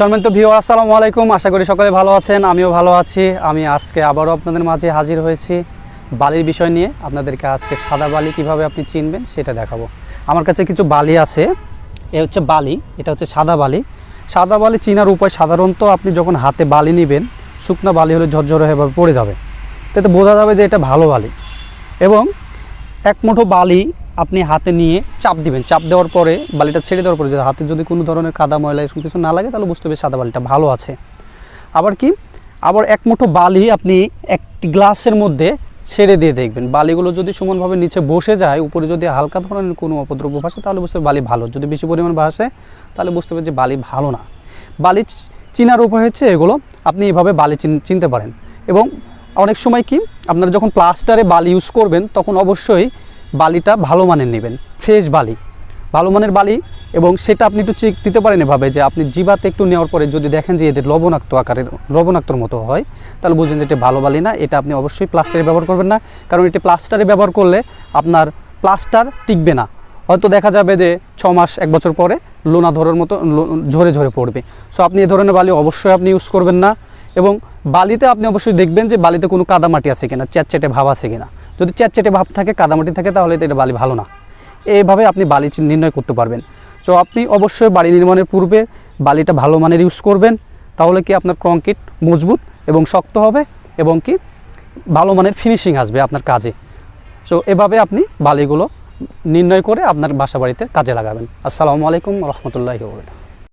সম্মানিত ভিও আসসালামু আলাইকুম। আশা করি সকলে ভালো আছেন, আমিও ভালো আছি। আমি আজকে আবারও আপনাদের মাঝে হাজির হয়েছি বালির বিষয় নিয়ে। আপনাদেরকে আজকে সাদা বালি কীভাবে আপনি চিনবেন সেটা দেখাবো। আমার কাছে কিছু বালি আছে, এ হচ্ছে বালি, এটা হচ্ছে সাদা বালি। সাদা বালি চিনার উপায় সাধারণত আপনি যখন হাতে বালি নেবেন, শুকনো বালি হলে ঝরঝরে হয়ে পড়ে যাবে। তাতে বোঝা যাবে যে এটা ভালো বালি। এবং এক মুঠো বালি আপনি হাতে নিয়ে চাপ দিবেন। চাপ দেওয়ার পরে, বালিটা ছেড়ে দেওয়ার পরে হাতে যদি কোনো ধরনের কাদা, ময়লা এরকম কিছু না লাগে, তাহলে বুঝতে হবে সাদা বালিটা ভালো আছে। আবার কি? আবার এক মুঠো বালি আপনি একটি গ্লাসের মধ্যে ছেড়ে দিয়ে দেখবেন। বালিগুলো যদি সমানভাবে নিচে বসে যায়, উপরে যদি হালকা ধরনের কোনো অপদ্রব্য ভাসে, তাহলে বুঝতে হবে বালি ভালো। যদি বেশি পরিমাণ ভাসে, তাহলে বুঝতে হবে যে বালি ভালো না। বালি চিনার উপায় হচ্ছে এগুলো, আপনি এভাবে বালি চিন- চিনতে পারেন। এবং অনেক সময় কি, আপনারা যখন প্লাস্টারে বালি ইউজ করবেন, তখন অবশ্যই বালিটা ভালো মানের নেবেন ফ্রেশ বালি। ভালো মানের বালি এবং সেটা আপনি একটু চেক দিতে পারেন এভাবে যে আপনি জিবাতে একটু নেওয়ার পরে যদি দেখেন যে এটা লবণাক্ত আকারের, লবণাক্তর মতো হয়, তাহলে বুঝবেন যে এটা ভালো বালি না, এটা আপনি অবশ্যই প্লাস্টারে ব্যবহার করবেন না। কারণ এটি প্লাস্টারে ব্যবহার করলে আপনার প্লাস্টার টিকবে না। হয়তো দেখা যাবে যে ছ মাস, এক বছর পরে লোনা ধরার মতো ঝরে ঝরে পড়বে। সো আপনি এ ধরনের বালি অবশ্যই আপনি ইউজ করবেন না এবং বালিতে আপনি অবশ্যই দেখবেন যে বালিতে কোনো কাদামাটি আছে কিনা চ্যাটচ্যাটে ভাব আছে কিনা। যদি চ্যাটচ্যাটে ভাব থাকে, কাদামাটি থাকে, তাহলে এটা বালি ভালো না। এইভাবে আপনি বালি নির্ণয় করতে পারবেন। তো আপনি অবশ্যই বাড়ি নির্মাণের পূর্বে বালিটা ভালো মানের ইউজ করবেন, তাহলে কি আপনার কংক্রিট মজবুত এবং শক্ত হবে এবং কি ভালো মানের ফিনিশিং আসবে আপনার কাজে। সো এভাবে আপনি বালিগুলো নির্ণয় করে আপনার বাসা বাড়িতে কাজে লাগাবেন। আসসালামু আলাইকুম রহমতুল্লাহি